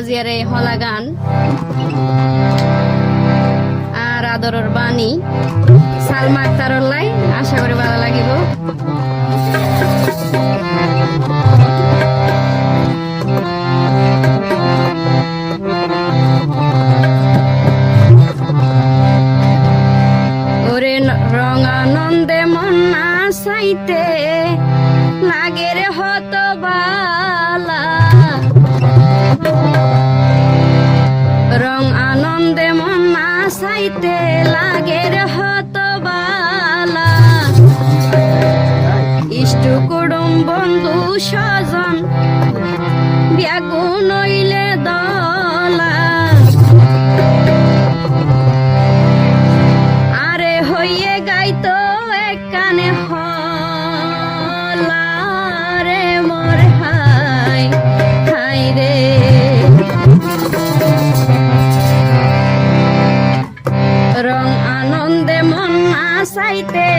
আজিয়ারে হলা গান। আর আদরের বাণী, সালমা আক্তারর লাই আশা করি ভালো লাগিব। রঙানন্দে মন না সাইতে, নাগের হতবা স্বজন ব্যাগুন হইলে দলা আরে হইয়ে গাইতো এক কানে হলা। রে মোর হাই হাই রে। রং আনন্দে মন আসাইতে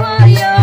for you.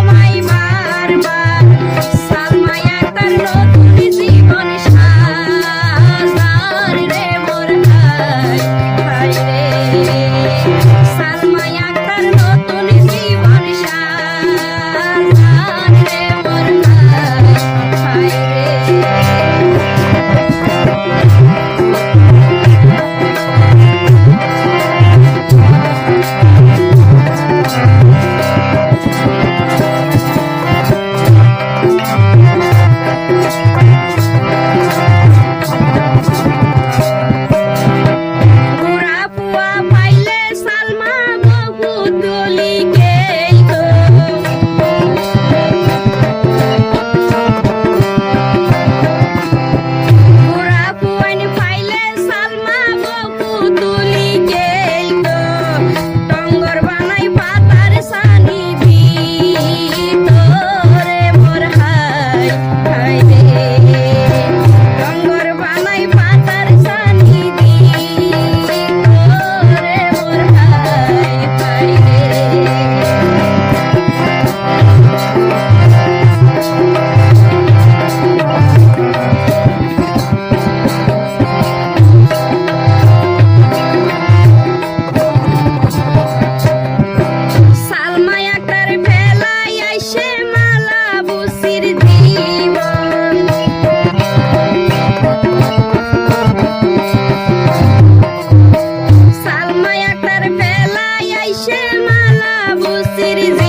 কিসের মালা বুসির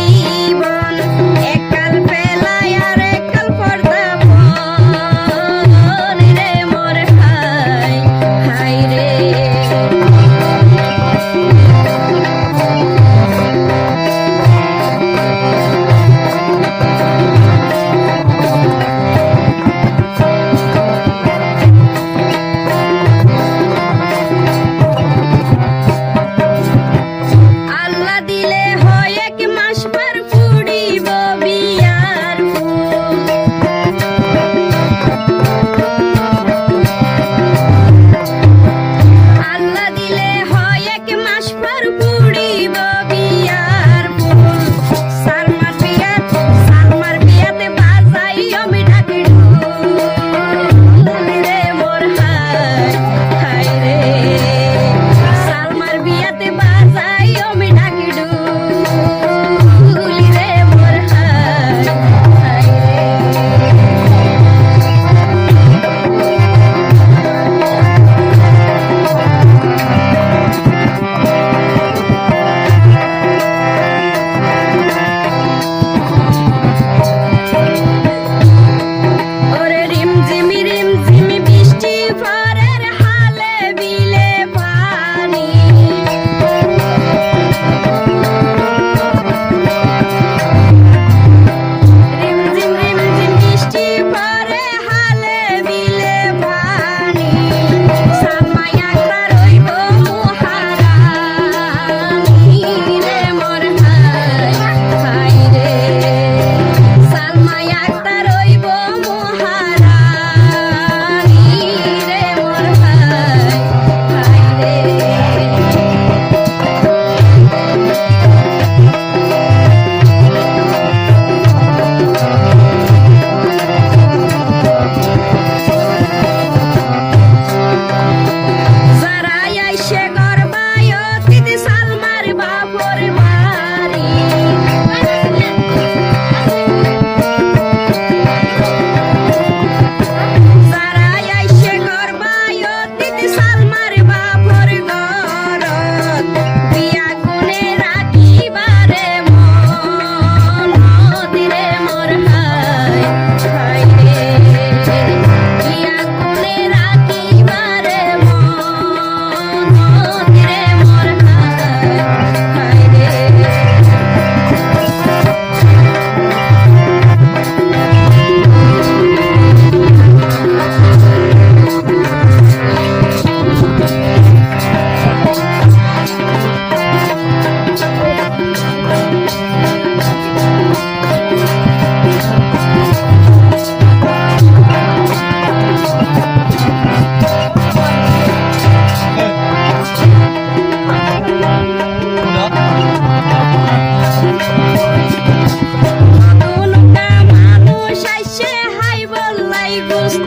Thank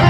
you.